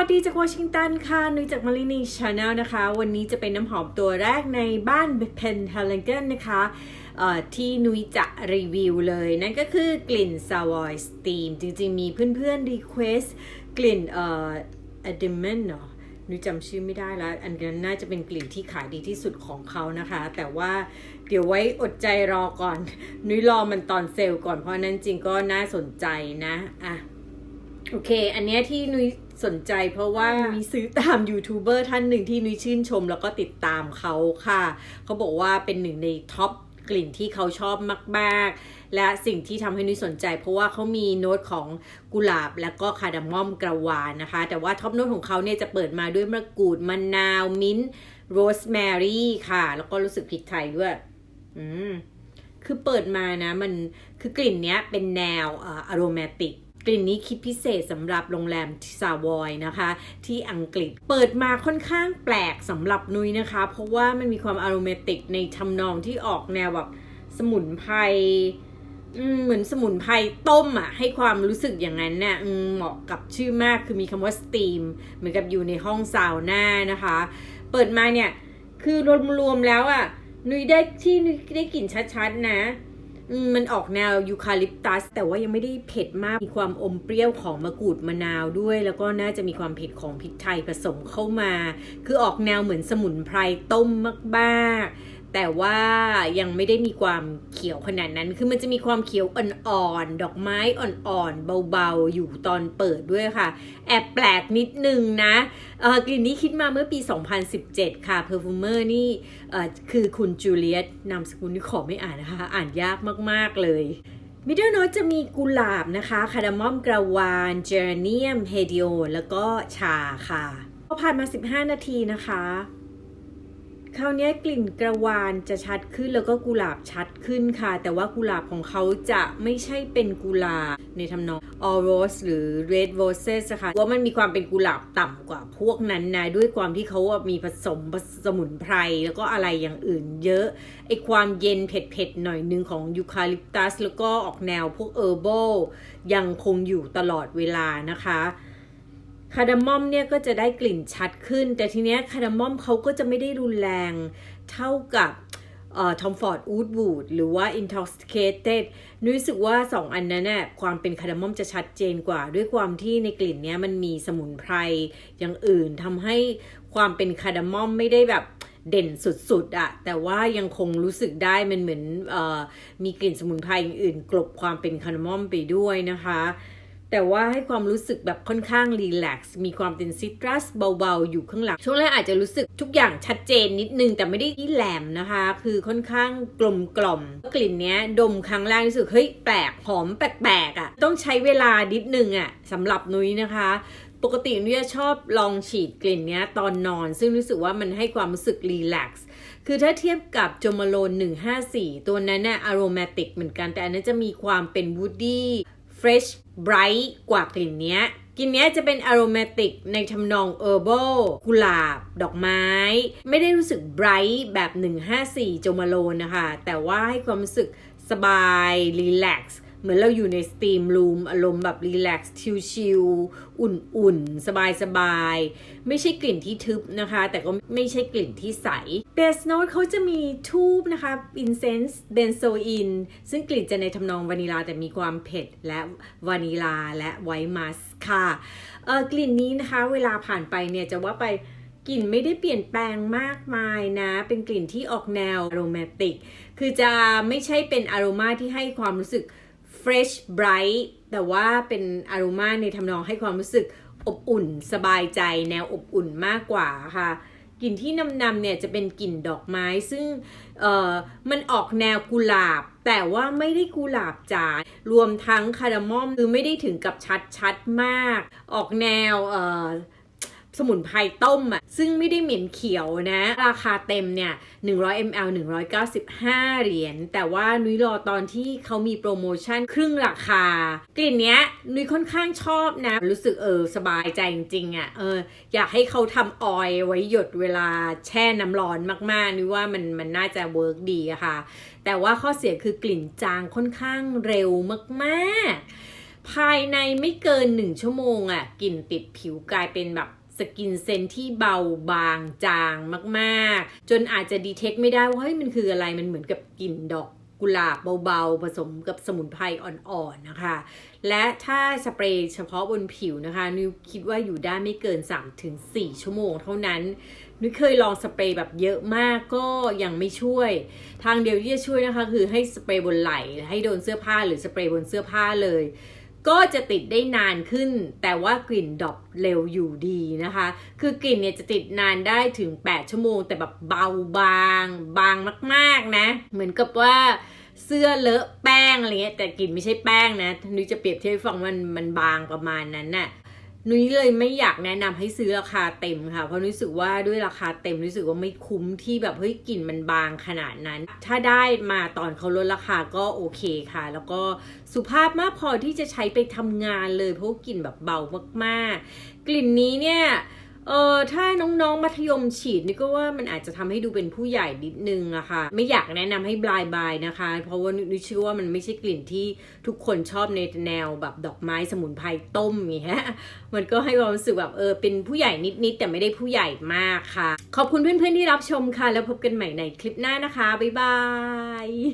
วัสดีจากวอชิงตันค่ะ นุ้ยจากมารินีชาแนลนะคะ วันนี้จะเป็นน้ำหอมตัวแรกในบ้านเพนเทเลนเกนนะคะที่นุ้ยจะรีวิวเลย นั่นก็คือกลิ่น s a v o y Steam จริงๆ มีเพื่อนๆรีเควสกลิ่นเอ่อ a d e m a n เนาะนุ้ยจำชื่อไม่ได้แล้ว อันนั้นน่าจะเป็นกลิ่นที่ขายดีที่สุดของเขานะคะ แต่ว่าเดี๋ยวไว้อดใจรอก่อน นุ้ยรอมันตอนเซลล์ก่อนเพราะนั้นจริงก็น่าสนใจนะอะโอเค อันเนี้ยที่นุ้ย สนใจเพราะว่านุ้ยซื้อตามยูทูบเบอร์ท่านหนึ่งที่นุ้ยชื่นชมแล้วก็ติดตามเขาค่ะ เขาบอกว่าเป็นหนึ่งในท็อปกลิ่นที่เขาชอบมาก ๆ และสิ่งที่ทำให้นุ้ยสนใจ เพราะว่าเขามีโน้ตของกุหลาบแล้วก็คาร์ดามอมกระวานนะคะ แต่ว่าท็อปโน้ตของเขาเนี่ยจะเปิดมาด้วยมะกรูดมะนาว มิ้นท์โรสแมรี่ค่ะ แล้วก็รู้สึกพริกไทยด้วย อืมคือเปิดมานะ มันคือกลิ่นเนี้ยเป็นแนวเออโรแมติก กลิ่นนี้คิดพิเศษสำหรับโรงแรมซาวอยนะคะ ที่อังกฤษเปิดมาค่อนข้างแปลกสำหรับนุ้ยนะคะ เพราะว่ามันมีความอารมติกในทำนองที่ออกแนวแบบสมุนไพรเหมือนสมุนไพรต้มอะ ให้ความรู้สึกอย่างนั้นน่ะเหมาะกับชื่อมากคือมีคำว่าสตีมเหมือนกับอยู่ในห้องซาวน่านะคะ เปิดมาเนี่ย คือรวมๆแล้วอะนุ้ยได้ที่นุ้ยได้กลิ่นชัดๆนะ มันออกแนวยูคาลิปตัส แต่ว่ายังไม่ได้เผ็ดมาก มีความอมเปรี้ยวของมะกรูดมะนาวด้วย แล้วก็น่าจะมีความเผ็ดของพริกไทยผสมเข้ามา คือออกแนวเหมือนสมุนไพรต้มมากๆ แต่ว่ายังไม่ได้มีความเขียวขนาดนั้น คือมันจะมีความเขียวอ่อนๆ ดอกไม้อ่อนๆ เบาๆ อยู่ตอนเปิดด้วยค่ะ แอบแปลกนิดนึงนะอ่อกลิ่นนี้คิดมาเมื่อปี 2017 ค่ะเพอร์ฟูเมอร์นี่คือคุณจูเลียตนามสกุลนี่ขอไม่อ่านนะคะ อ่านยากมากๆเลยมิดเดิลโนตจะมีกุหลาบนะคะ คาร์ดามอมกระวาน เจอร์เนียม เฮดิโอ แล้วก็ชาค่ะพอผ่านมา 15 นาทีนะคะ คราวนี้กลิ่นกระวานจะชัดขึ้นแล้วก็กุหลาบชัดขึ้นค่ะ แต่ว่ากุหลาบของเขาจะไม่ใช่เป็นกุหลาบในทำนอง all rose หรือ red roses นะคะว่ามันมีความเป็นกุหลาบต่ำกว่าพวกนั้นนะด้วยความที่เขามีผสมสมุนไพรแล้วก็อะไรอย่างอื่นเยอะไอความเย็นเผ็ดๆหน่อยนึงของยูคาลิปตัสแล้วก็ออกแนวพวกเออร์โบยังคงอยู่ตลอดเวลานะคะ คาร์ดามอมเนี่ยก็จะได้กลิ่นชัดขึ้น แต่ทีเนี้ยคาร์ดามอมเขาก็จะไม่ได้รุนแรงเท่ากับทอมฟอร์ดอูดวูดหรือว่า intoxicated นุ้ยรู้สึกว่า 2 อันนั้นน่ะความเป็นคาร์ดามอมจะชัดเจนกว่า ด้วยความที่ในกลิ่นเนี้ยมันมีสมุนไพรอย่างอื่นทำให้ความเป็นคาร์ดามอมไม่ได้แบบเด่นสุดๆอะแต่ว่ายังคงรู้สึกได้มันเหมือนออมีกลิ่นสมุนไพรอย่างอื่น กลบความเป็นคาร์ดามอมไปด้วยนะคะ แต่ว่าให้ความรู้สึกแบบค่อนข้างรีแลกซ์มีความเป็นซิตรัสเบาๆ อยู่ข้างหลัง ช่วงแรกอาจจะรู้สึกทุกอย่างชัดเจนนิดนึง แต่ไม่ได้ที่แหลมนะคะ คือค่อนข้างกลมกล่อม กลิ่นเนี้ยดมครั้งแรกรู้สึกเฮ้ยแปลกหอมแปลกๆอะ่ะต้องใช้เวลานิดนึงอะ่ะสำหรับนุ้ยนะคะปกตินุ้ยชอบลองฉีดกลิ่นเนี้ยตอนนอน ซึ่งรู้สึกว่ามันให้ความรู้สึกรีแลกซ์คือถ้าเทียบกับโจมาโลน154 ตัวนั้นน่ะอารมาติกเหมือนกันแต่อันนั้นจะมีความเป็นวูดดี้ fresh bright กว่ากลิ่นเนี้ยกลิ่นเนี้ยจะเป็นอโรมาติกในทำนอง herbal กุหลาบ ดอกไม้ ไม่ได้รู้สึก bright แบบ 154 โจมาโลนนะคะ แต่ว่าให้ความรู้สึกสบาย รีแลกซ์ เหมือนเราอยู่ในสต e มรูมอารมณ์แบบ relax ชิลๆอุ่นๆ สบายๆ ไม่ใช่กลิ่นที่ทึบนะคะ แต่ก็ไม่ใช่กลิ่นที่ใส Base Note เขาจะมีทูบนะคะ Incense Benzoin ซึ่งกลิ่นจะในทำนองวานิลาแต่มีความเผ็ดและวานิลาและไวท์มัสค่ะเออกลิ่นนี้นะคะเวลาผ่านไปเนี่ยจะว่าไปกลิ่นไม่ได้เปลี่ยนแปลงมากมายนะ เป็นกลิ่นที่ออกแนวอโรมาติก คือจะไม่ใช่เป็นอารมาที่ให้ความรู้สึก fresh bright แต่ว่าเป็นอารมาในทำนองให้ความรู้สึกอบอุ่นสบายใจแนวอบอุ่นมากกว่าค่ะกลิ่นที่นำนำเนี่ยจะเป็นกลิ่นดอกไม้ซึ่งเอ่อมันออกแนวกุหลาบ แต่ว่าไม่ได้กุหลาบจ๋ารวมทั้งคาร์ดามอมคือไม่ได้ถึงกับชัดชัดมาก ออกแนวเอ่อ สมุนไพรต้มอะซึ่งไม่ได้เหม็นเขียวนะ ราคาเต็มเนี่ย 100 ml 195 เหรียญ แต่ว่านุ้ยรอตอนที่เขามีโปรโมชั่นครึ่งราคากลิ่นเนี้ยนุ้ยค่อนข้างชอบนะ รู้สึกเออสบายใจจริงๆอะเอออยากให้เขาทำออยล์ไว้หยดเวลาแช่น้ำร้อนมากๆนุ้ยว่ามันมันน่าจะเวิร์กดีอะค่ะ แต่ว่าข้อเสียคือกลิ่นจางค่อนข้างเร็วมากๆ ภายในไม่เกินหนึ่งชั่วโมงอะ่ะกลิ่นติดผิวกลายเป็นแบบ สกินเซนที่เบาบางจางมาก ๆ จนอาจจะดีเทคไม่ได้ว่าเฮ้ยมันคืออะไรมันเหมือนกับกลิ่นดอกกุหลาบเบาๆ ผสมกับสมุนไพรอ่อนๆนะคะ และถ้าสเปรย์เฉพาะบนผิวนะคะนิวคิดว่าอยู่ได้ไม่เกิน 3-4 ชั่วโมงเท่านั้นนุ้ยเคยลองสเปรย์แบบเยอะมากก็ยังไม่ช่วย ทางเดียวที่จะช่วยนะคะ คือให้สเปรย์บนไหล่ให้โดนเสื้อผ้าหรือสเปรย์บนเสื้อผ้าเลย ก็จะติดได้นานขึ้น แต่ว่ากลิ่นดรอปเร็วอยู่ดีนะคะ คือกลิ่นเนี่ยจะติดนานได้ถึง 8 ชั่วโมง แต่แบบเบาบาง บางมากๆนะ เหมือนกับว่าเสื้อเลอะแป้งอะไรเงี้ยแต่กลิ่นไม่ใช่แป้งนะนุ้ยจะเปรียบเทียบฟังมันมันบางประมาณนั้นน่ะ นุ้ยเลยไม่อยากแนะนำให้ซื้อราคาเต็มค่ะ เพราะรู้สึกว่าด้วยราคาเต็มรู้สึกว่าไม่คุ้มที่แบบเฮ้ยกลิ่นมันบางขนาดนั้น ถ้าได้มาตอนเขาลดราคาก็โอเคค่ะ แล้วก็สุภาพมากพอที่จะใช้ไปทำงานเลยเพราะกลิ่นแบบเบามากๆ กลิ่นนี้เนี่ย เออถ้าน้องๆมัธยมฉีดนี่ก็ว่ามันอาจจะทำให้ดูเป็นผู้ใหญ่นิดนึงอะค่ะ ไม่อยากแนะนำให้บลายบายนะคะ เพราะว่านุ้ยเชื่อว่ามันไม่ใช่กลิ่นที่ทุกคนชอบในแนวแบบดอกไม้สมุนไพรต้มอย่างเงี้ยมันก็ให้ความรู้สึกแบบเออเป็นผู้ใหญ่นิดๆแต่ไม่ได้ผู้ใหญ่มากค่ะ ขอบคุณเพื่อนๆที่รับชมค่ะ แล้วพบกันใหม่ในคลิปหน้านะคะบ๊ายบาย